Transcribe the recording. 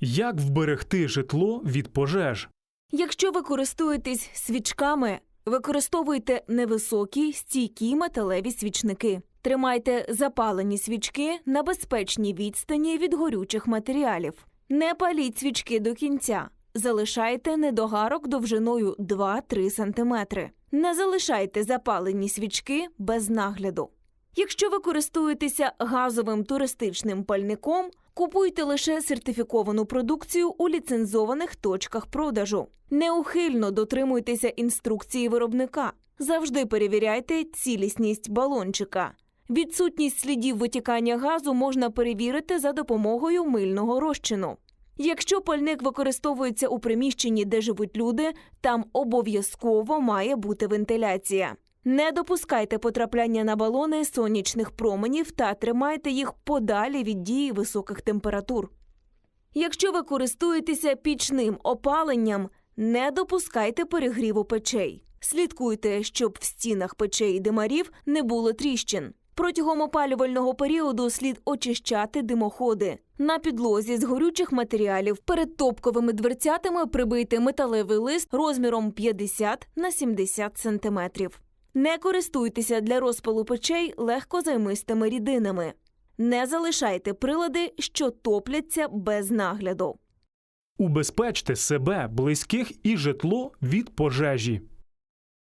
Як вберегти житло від пожеж? Якщо ви користуєтесь свічками, використовуйте невисокі стійкі металеві свічники. Тримайте запалені свічки на безпечній відстані від горючих матеріалів. Не паліть свічки до кінця. Залишайте недогарок довжиною 2-3 см. Не залишайте запалені свічки без нагляду. Якщо ви користуєтеся газовим туристичним пальником, купуйте лише сертифіковану продукцію у ліцензованих точках продажу. Неухильно дотримуйтеся інструкції виробника. Завжди перевіряйте цілісність балончика. Відсутність слідів витікання газу можна перевірити за допомогою мильного розчину. Якщо пальник використовується у приміщенні, де живуть люди, там обов'язково має бути вентиляція. Не допускайте потрапляння на балони сонячних променів та тримайте їх подалі від дії високих температур. Якщо ви користуєтеся пічним опаленням, не допускайте перегріву печей. Слідкуйте, щоб в стінах печей і димарів не було тріщин. Протягом опалювального періоду слід очищати димоходи. На підлозі з горючих матеріалів перед топковими дверцятами прибийте металевий лист розміром 50 на 70 сантиметрів. Не користуйтеся для розпалу печей легкозаймистими рідинами. Не залишайте прилади, що топляться без нагляду. Убезпечте себе, близьких і житло від пожежі.